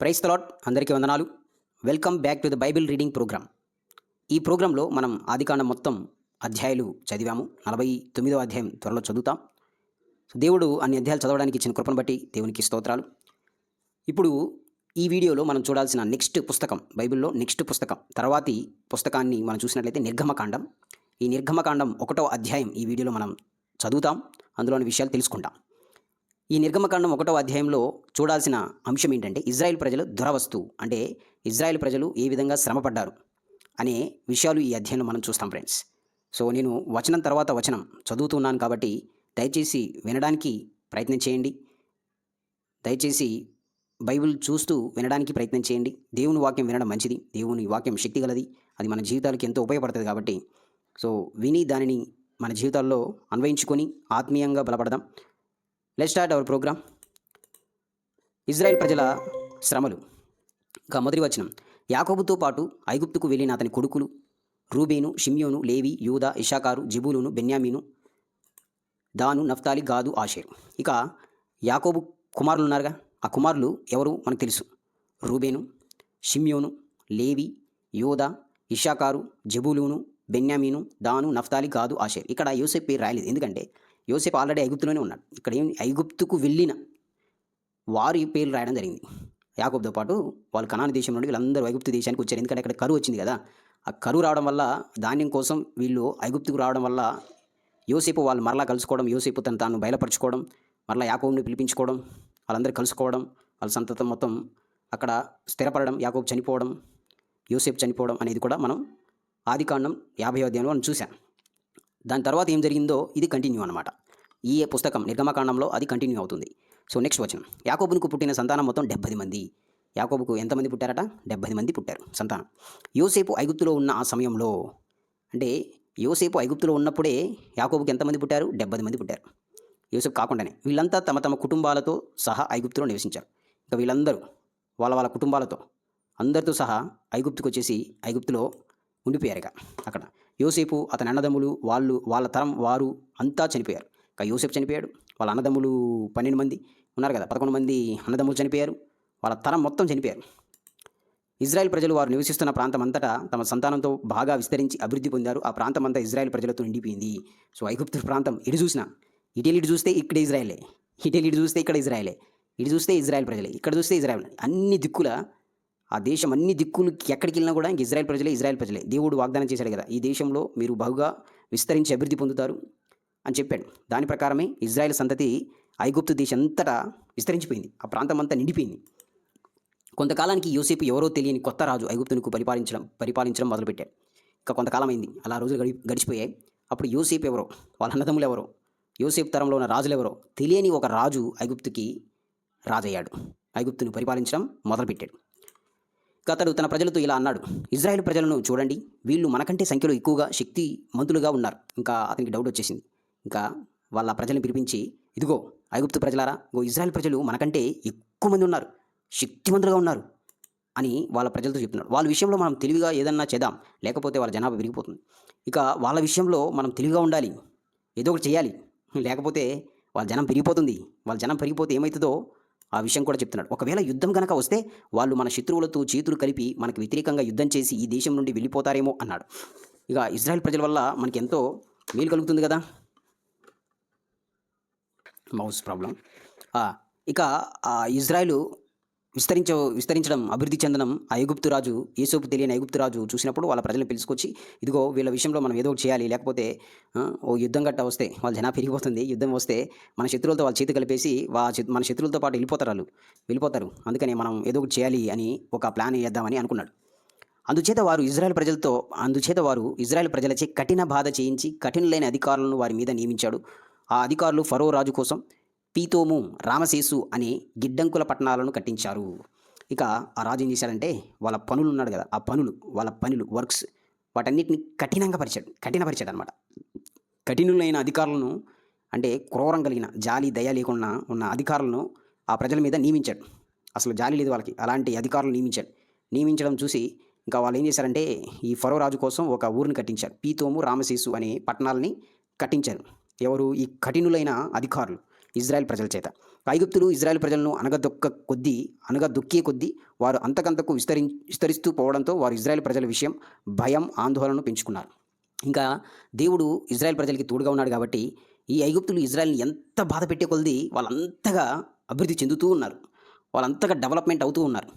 Price తలాట్ అందరికీ వందనాలు. Welcome back to the Bible reading program. ఈ ప్రోగ్రాంలో మనం ఆదికాండం మొత్తం అధ్యాయాలు చదివాము. నలభై తొమ్మిదో అధ్యాయం త్వరలో చదువుతాం. సో దేవుడు అన్ని అధ్యాయాలు చదవడానికి ఇచ్చిన కృపను బట్టి దేవునికి స్తోత్రాలు. ఇప్పుడు ఈ వీడియోలో మనం చూడాల్సిన నెక్స్ట్ పుస్తకం బైబిల్లో నెక్స్ట్ పుస్తకం తర్వాతి పుస్తకాన్ని మనం చూసినట్లయితే నిర్గమకాండం. ఈ నిర్గమకాండం ఒకటో అధ్యాయం ఈ వీడియోలో మనం చదువుతాం. అందులోని విషయాలు తెలుసుకుంటాం. ఈ నిర్గమకాండం ఒకటో అధ్యాయంలో చూడాల్సిన అంశం ఏంటంటే ఇజ్రాయెల్ ప్రజలు దురవస్తు. అంటే ఇజ్రాయెల్ ప్రజలు ఏ విధంగా శ్రమపడ్డారు అనే విషయాలు ఈ అధ్యాయంలో మనం చూస్తాం ఫ్రెండ్స్. సో నేను వచనం తర్వాత వచనం చదువుతున్నాను కాబట్టి దయచేసి వినడానికి ప్రయత్నం చేయండి. దయచేసి బైబిల్ చూస్తూ వినడానికి ప్రయత్నం చేయండి. దేవుని వాక్యం వినడం మంచిది. దేవుని వాక్యం శక్తి గలది. అది మన జీవితాలకు ఎంతో ఉపయోగపడుతుంది కాబట్టి. సో విని దానిని మన జీవితాల్లో అన్వయించుకొని ఆత్మీయంగా బలపడదాం. Let start our program Israel ప్రజల శ్రమలు. ఇంకా మొదటి వచనం. యాకోబుతో పాటు ఐగుప్తుకు వెళ్ళిన అతని కొడుకులు రూబేను షిమ్యోను లేవి యూద ఇషాకారు జిబులును బెన్యామీను దాను నఫ్తాలి గాదు ఆషేర్. ఇక యాకోబు కుమారులు ఉన్నారుగా ఆ కుమారులు ఎవరు మనకు తెలుసు? రూబేను షిమ్యోను లేవి యోద Issachar Zebulun Benjamin Dan Naphtali Gad Asher. ఇక్కడ యూసెఫ్ పేరు రాయలేదు. ఎందుకంటే యోసేపు ఆల్రెడీ ఐగుప్తులోనే ఉన్నాడు. ఇక్కడ ఏం ఐగుప్తుకు వెళ్ళిన వారి పేర్లు రాయడం జరిగింది. యాకోబ్తో పాటు వాళ్ళు కనాన దేశం నుండి వీళ్ళందరూ ఐగుప్తు దేశానికి వచ్చారు. ఎందుకంటే అక్కడ కరువు వచ్చింది కదా. ఆ కరువు రావడం వల్ల ధాన్యం కోసం వీళ్ళు ఐగుప్తుకు రావడం వల్ల యోసేపు వాళ్ళు మరలా కలుసుకోవడం యోసేపు తను తాను బయలుపరచుకోవడం మరలా యాకోబ్ని పిలిపించుకోవడం వాళ్ళందరూ కలుసుకోవడం వాళ్ళ సంతతం మొత్తం అక్కడ స్థిరపడడం యాకోబు చనిపోవడం యూసేఫ్ చనిపోవడం అనేది కూడా మనం ఆదికాండం యాభై అధ్యాయంలో మనం చూసాం దాని తర్వాత ఏం జరిగిందో ఇది కంటిన్యూ అనమాట ఈ పుస్తకం నిర్గమకాండంలో అది కంటిన్యూ అవుతుంది. సో నెక్స్ట్ వచనం. యాకోబునికి పుట్టిన సంతానం మొత్తం డెబ్బై మంది. యాకోబుకు ఎంతమంది పుట్టారట? డెబ్బై మంది పుట్టారు సంతానం. యోసేపు ఐగుప్తులో ఉన్న ఆ సమయంలో అంటే యోసేపు ఐగుప్తులో ఉన్నప్పుడే యాకోబుకి ఎంతమంది పుట్టారు? డెబ్బై మంది పుట్టారు. యోసేపు కాకుండానే వీళ్ళంతా తమ తమ కుటుంబాలతో సహా ఐగుప్తులో నివసించారు. ఇంకా వీళ్ళందరూ వాళ్ళ వాళ్ళ కుటుంబాలతో అందరితో సహా ఐగుప్తుకు వచ్చేసి ఐగుప్తులో ఉండిపోయారు ఇక అక్కడ. యోసేపు అతని అన్నదమ్ములు వాళ్ళు వాళ్ళ తరం వారు అంతా చనిపోయారు. ఇక యోసేపు చనిపోయాడు. వాళ్ళ అన్నదమ్ములు పన్నెండు మంది ఉన్నారు కదా పదకొండు మంది అన్నదమ్ములు చనిపోయారు. వాళ్ళ తరం మొత్తం చనిపోయారు. ఇజ్రాయెల్ ప్రజలు వారు నివసిస్తున్న ప్రాంతం అంతటా తమ సంతానంతో బాగా విస్తరించి అభివృద్ధి పొందారు. ఆ ప్రాంతం అంతా ఇజ్రాయెల్ ప్రజలతో నిండిపోయింది. సో ఐగుప్తు ప్రాంతం ఇటు చూసినా ఇటు ఇటు చూస్తే ఇక్కడ ఇజ్రాయలే ఇటు ఇటు చూస్తే ఇక్కడ ఇజ్రాయలే ఇటు చూస్తే ఇజ్రాయెల్ ప్రజలే ఇక్కడ చూస్తే ఇజ్రాయెల్ అన్ని దిక్కుల ఆ దేశం అన్ని దిక్కులు ఎక్కడికి వెళ్ళినా కూడా ఇంక ఇజ్రాయెల్ ప్రజలే ఇజ్రాయెల్ ప్రజలే. దేవుడు వాగ్దానం చేశాడు కదా ఈ దేశంలో మీరు బహుగా విస్తరించి అభివృద్ధి పొందుతారు అని చెప్పాడు. దాని ప్రకారమే ఇజ్రాయెల్ సంతతి ఐగుప్తు దేశం అంతటా విస్తరించిపోయింది. ఆ ప్రాంతం అంతా నిండిపోయింది. కొంతకాలానికి యోసేపు ఎవరో తెలియని కొత్త రాజు ఐగుప్తునికి పరిపాలించడం పరిపాలించడం మొదలుపెట్టాడు. ఇంకా కొంతకాలం అయింది అలా రోజులు గడి గడిచిపోయాయి. అప్పుడు యోసేపు ఎవరో వాళ్ళ అన్నదమ్ములు ఎవరో యోసేపు తరంలో ఉన్న రాజులు ఎవరో తెలియని ఒక రాజు ఐగుప్తుకి రాజయ్యాడు. ఐగుప్తును పరిపాలించడం మొదలుపెట్టాడు. అతడు తన ప్రజలతో ఇలా అన్నాడు ఇజ్రాయెల్ ప్రజలను చూడండి వీళ్ళు మనకంటే సంఖ్యలో ఎక్కువగా శక్తి మంతులుగా ఉన్నారు. ఇంకా అతనికి డౌట్ వచ్చేసింది. ఇంకా వాళ్ళ ప్రజలను పిలిపించి ఇదిగో ఐగుప్తు ప్రజలారా ఇగో ఇజ్రాయెల్ ప్రజలు మనకంటే ఎక్కువ మంది ఉన్నారు శక్తివంతులుగా ఉన్నారు అని వాళ్ళ ప్రజలతో చెప్తున్నాడు. వాళ్ళ విషయంలో మనం తెలివిగా ఏదన్నా చేద్దాం లేకపోతే వాళ్ళ జనాభా పెరిగిపోతుంది. ఇక వాళ్ళ విషయంలో మనం తెలివిగా ఉండాలి ఏదో ఒకటి చేయాలి. లేకపోతే వాళ్ళ జనం పెరిగిపోతుంది. వాళ్ళ జనం పెరిగిపోతే ఏమవుతుందో ఆ విషయం కూడా చెప్తున్నాడు. ఒకవేళ యుద్ధం కనుక వస్తే వాళ్ళు మన శత్రువులతో చేతులు కలిపి మనకు వ్యతిరేకంగా యుద్ధం చేసి ఈ దేశం నుండి వెళ్ళిపోతారేమో అన్నాడు. ఇక ఇజ్రాయెల్ ప్రజల వల్ల మనకి ఎంతో మేలు కలుగుతుంది కదా? మౌస్ ప్రాబ్లం ఇక ఇజ్రాయెల్ విస్తరించ విస్తరించడం అభివృద్ధి చెందడం ఆ ఐగుప్తు రాజు ఏసోపు తెలియని ఐగుప్తు రాజు చూసినప్పుడు వాళ్ళ ప్రజలను పిలుచుకొచ్చి ఇదిగో వీళ్ళ విషయంలో మనం ఏదో ఒకటి చేయాలి. లేకపోతే ఓ యుద్ధం గట్ట వస్తే వాళ్ళ జనా పెరిగిపోతుంది. యుద్ధం వస్తే మన శత్రువులతో వాళ్ళ చేతి కలిపేసి వా మన శత్రువులతో పాటు వెళ్ళిపోతారు వాళ్ళు. వెళ్ళిపోతారు. అందుకని మనం ఏదో ఒకటి చేయాలి అని ఒక ప్లాన్ వేద్దామని అనుకున్నాడు. అందుచేత వారు ఇజ్రాయెల్ ప్రజలతో అందుచేత వారు ఇజ్రాయెల్ ప్రజలచే కఠిన బాధ చేయించి కఠినలైన అధికారులను వారి మీద నియమించాడు. ఆ అధికారులు ఫరో రాజు కోసం పీతోము రామశేసు అనే గిడ్డంకుల పట్టణాలను కట్టించారు. ఇక ఆ రాజు ఏం చేశాడంటే వాళ్ళ పనులు ఉన్నాడు కదా ఆ పనులు వాళ్ళ పనులు వర్క్స్ వాటన్నిటిని కఠినంగా పరిచాడు కఠినపరిచాడు అనమాట కఠినులైన అధికారులను అంటే క్రూరం కలిగిన జాలి దయ లేకుండా ఉన్న అధికారులను ఆ ప్రజల మీద నియమించాడు. అసలు జాలి లేదు వాళ్ళకి అలాంటి అధికారులు నియమించాడు. నియమించడం చూసి ఇంకా వాళ్ళు ఏం చేశారంటే ఈ ఫరో రాజు కోసం ఒక ఊరిని కట్టించారు. పీతోము రామశేసు అనే పట్టణాలని కట్టించారు. ఎవరు? ఈ కఠినులైన అధికారులు. ఇజ్రాయెల్ ప్రజల చేత. ఐగుప్తులు ఇజ్రాయెల్ ప్రజలను అనగదొక్క కొద్దీ అనగదొక్కే కొద్దీ వారు అంతకంతకు విస్తరి విస్తరిస్తూ పోవడంతో వారు ఇజ్రాయెల్ ప్రజల విషయం భయం ఆందోళనను పెంచుకున్నారు. ఇంకా దేవుడు ఇజ్రాయెల్ ప్రజలకి తోడుగా ఉన్నాడు కాబట్టి ఈ ఐగుప్తులు ఇజ్రాయెల్ని ఎంత బాధ పెట్టే కొలది వాళ్ళంతగా అభివృద్ధి చెందుతూ ఉన్నారు. వాళ్ళంతగా డెవలప్మెంట్ అవుతూ ఉన్నారు.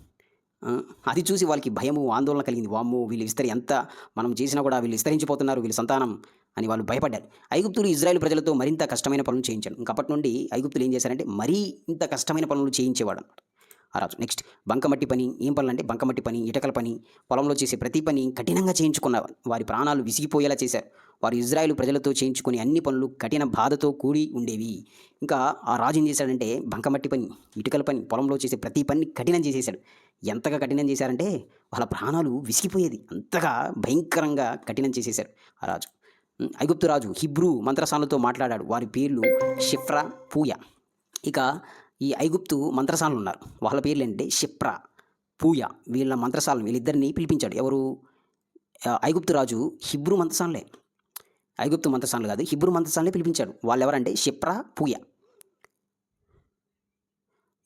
అది చూసి వాళ్ళకి భయము ఆందోళన కలిగింది. వామ్మో వీళ్ళు విస్తరి ఎంత మనం చేసినా కూడా వీళ్ళు విస్తరించిపోతున్నారు. వీళ్ళ సంతానం అని వాళ్ళు భయపడ్డారు. ఐగుప్తులు ఇజ్రాయెల్ ప్రజలతో మరింత కష్టమైన పనులు చేయించాడు ఇంకప్పటి నుండి ఐగుప్తులు ఏం చేశారంటే మరీ ఇంత కష్టమైన పనులు చేయించేవాడు అనమాట ఆ రాజు నెక్స్ట్ బంకమట్టి పని ఏం పనులు అంటే బంకమట్టి పని ఇటకల పని పొలంలో చేసే ప్రతి పని కఠినంగా చేయించుకున్న వారి ప్రాణాలు విసిగిపోయేలా చేశారు. వారు ఇజ్రాయెల్ ప్రజలతో చేయించుకునే అన్ని పనులు కఠిన బాధతో కూడి ఉండేవి. ఇంకా ఆ రాజు ఏం చేశాడంటే బంకమట్టి పని ఇటుకల పని పొలంలో చేసే ప్రతి పని కఠినం చేసేశాడు. ఎంతగా కఠినం చేశారంటే వాళ్ళ ప్రాణాలు విసిగిపోయేది. అంతగా భయంకరంగా కఠినం చేసేశారు ఆ రాజు. ఐగుప్తు రాజు హిబ్రూ మంత్రసానులతో మాట్లాడాడు. వారి పేర్లు షిఫ్రా పూయ. ఇక ఈ ఐగుప్తు మంత్రసానులు ఉన్నారు వాళ్ళ పేర్లు ఏంటంటే షిప్రా పూయ. వీళ్ళ మంత్రసాలను వీళ్ళిద్దరిని పిలిపించాడు. ఎవరు? ఐగుప్తు రాజు హిబ్రూ మంత్రసానులే. ఐగుప్తు మంత్రసానులు కాదు హిబ్రూ మంత్రసానులే పిలిపించాడు. వాళ్ళు ఎవరంటే షిప్రా పూయ.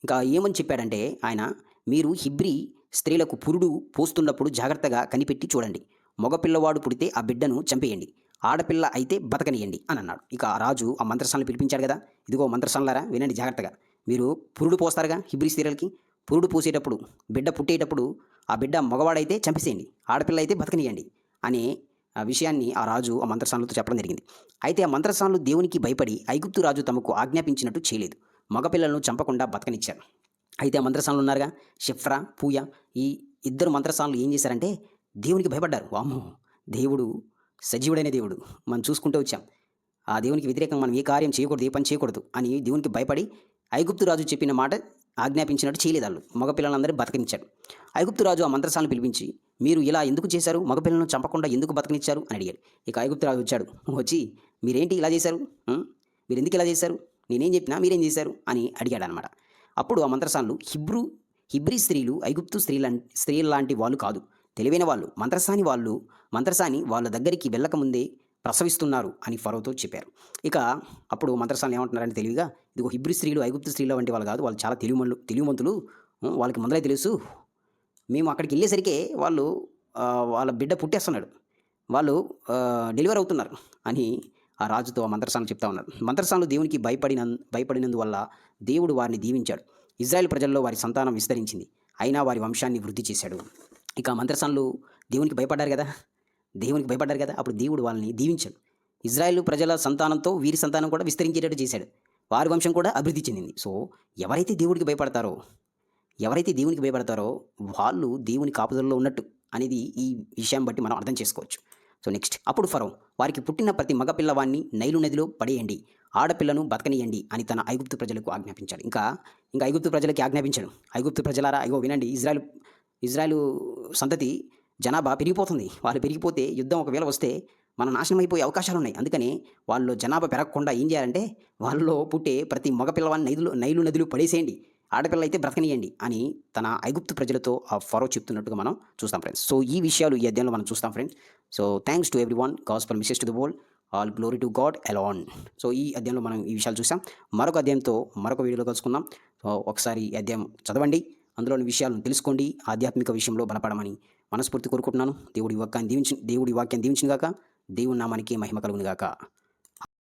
ఇంకా ఏమని చెప్పాడంటే ఆయన మీరు హిబ్రీ స్త్రీలకు పురుడు పోస్తున్నప్పుడు జాగ్రత్తగా కనిపెట్టి చూడండి. మగపిల్లవాడు పుడితే ఆ బిడ్డను చంపేయండి. ఆడపిల్ల అయితే బతకనియండి అని అన్నాడు ఇక రాజు ఆ మంత్రశాలను పిలిపించాడు కదా. ఇదిగో మంత్రసాలలారా వినండి జాగ్రత్తగా. మీరు పురుడు పోస్తారుగా హిబ్రీ స్త్రీలకి పురుడు పోసేటప్పుడు బిడ్డ పుట్టేటప్పుడు ఆ బిడ్డ మగవాడైతే చంపేసేయండి ఆడపిల్ల అయితే బతకనియండి అనే ఆ విషయాన్ని ఆ రాజు ఆ మంత్రశాలతో చెప్పడం జరిగింది. అయితే ఆ మంత్రసానులు దేవునికి భయపడి ఐగుప్తు రాజు తమకు ఆజ్ఞాపించినట్టు చేయలేదు. మగపిల్లలను చంపకుండా బతకనిచ్చారు. అయితే ఆ మంత్రసానులు ఉన్నారుగా షిఫ్రా పూయ ఈ ఇద్దరు మంత్రసానులు ఏం చేశారంటే దేవునికి భయపడ్డారు. వామ్మో దేవుడు సజీవుడైన దేవుడు. మనం చూసుకుంటూ వచ్చాం. ఆ దేవునికి వ్యతిరేకంగా మనం ఏ కార్యం చేయకూడదు ఏ పని చేయకూడదు అని దేవునికి భయపడి ఐగుప్తు రాజు చెప్పిన మాట ఆజ్ఞాపించినట్టు చేయలేదు వాళ్ళు మగపిల్లలందరూ బతకనిచ్చాడు ఐగుప్తు రాజు ఆ మంత్రశాలను పిలిపించి మీరు ఇలా ఎందుకు చేశారు? మగపిల్లలను చంపకుండా ఎందుకు బతకనిచ్చారు? అని అడిగాడు. ఇక ఐగుప్తు రాజు వచ్చాడు. వచ్చి మీరేంటి ఇలా చేశారు? మీరు ఎందుకు ఇలా చేశారు? నేనేం చెప్పినా మీరేం చేశారు? అని అడిగాడు అనమాట అప్పుడు ఆ మంత్రసానులు హిబ్రూ హిబ్రీ స్త్రీలు ఐగుప్తు స్త్రీల స్త్రీల లాంటి వాళ్ళు కాదు. తెలివైన వాళ్ళు మంత్రసాని వాళ్ళు మంత్రసాని వాళ్ళ దగ్గరికి వెళ్ళకముందే ప్రసవిస్తున్నారు అని ఫరోతో చెప్పారు. ఇక అప్పుడు మంత్రసాని ఏమంటున్నారని తెలివిగా ఇదిగో హిబ్రి స్త్రీలు ఐగుప్తు స్త్రీల వంటి వాళ్ళు కాదు వాళ్ళు చాలా తెలివిమంతులు తెలివిమంతులు వాళ్ళకి ముందలే తెలుసు. మేము అక్కడికి వెళ్ళేసరికి వాళ్ళు వాళ్ళ బిడ్డ పుట్టేస్తున్నాడు. వాళ్ళు డెలివర్ అవుతున్నారు అని ఆ రాజుతో ఆ మంత్రసానులు చెప్తా ఉన్నారు. మంత్రసానులు దేవునికి భయపడిన భయపడినందువల్ల దేవుడు వారిని దీవించాడు. ఇజ్రాయెల్ ప్రజల్లో వారి సంతానం విస్తరించింది. అయినా వారి వంశాన్ని వృద్ధి చేశాడు. ఇక మంత్రసన్లు దేవునికి భయపడ్డారు కదా. దేవునికి భయపడ్డారు కదా. అప్పుడు దేవుడు వాళ్ళని దీవించాడు. ఇజ్రాయెల్ ప్రజల సంతానంతో వీరి సంతానం కూడా విస్తరించేటట్టు చేశాడు. వారి వంశం కూడా అభివృద్ధి చెందింది. సో ఎవరైతే దేవుడికి భయపడతారో ఎవరైతే దేవునికి భయపడతారో వాళ్ళు దేవుని కాపుదలలో ఉన్నట్టు అనేది ఈ విషయం బట్టి మనం అర్థం చేసుకోవచ్చు. సో నెక్స్ట్ అప్పుడు ఫరో వారికి పుట్టిన ప్రతి మగ పిల్లవాడిని నైలు నదిలో పడేయండి. ఆడపిల్లను బతకనియండి అని తన ఐగుప్తు ప్రజలకు ఆజ్ఞాపించాడు. ఇంకా ఇంకా ఐగుప్తు ప్రజలకి ఆజ్ఞాపించాడు. ఐగుప్తు ప్రజలారా అయ్యో వినండి ఇజ్రాయెల్ ఇజ్రాయెల్ సంతతి జనాభా పెరిగిపోతుంది. వాళ్ళు పెరిగిపోతే యుద్ధం ఒకవేళ వస్తే మనం నాశనం అయిపోయే అవకాశాలు ఉన్నాయి. అందుకని వాళ్ళు జనాభా పెరగకుండా ఏం చేయాలంటే వాళ్ళలో పుట్టే ప్రతి మగ పిల్లవాడిని నైలు నైలు నదులు పడేసేయండి. ఆడపిల్ల అయితే బ్రతకనియండి అని తన ఐగుప్తు ప్రజలతో ఆ ఫరో చెప్తున్నట్టుగా మనం చూస్తాం ఫ్రెండ్స్ సో ఈ విషయాలు ఈ అధ్యాయంలో మనం చూస్తాం friends so thanks to every one gospel misses to the world all glory to God Alan so ఈ అధ్యాయంలో మనం ఈ విషయాలు చూసాం మరొక అధ్యాయంతో మరొక వీడియోలో కలుసుకుందాం. సో ఒకసారి ఈ అధ్యాయం చదవండి. అందులోని విషయాలను తెలుసుకోండి ఆధ్యాత్మిక విషయంలో బలపడమని మనస్ఫూర్తి కోరుకుంటున్నాను. దేవుడి వాక్యాన్ని దీవించి దేవుడి వాక్యాన్ని దీవించిన గాక దేవుడి నామానికి మహిమ కలుగును గాక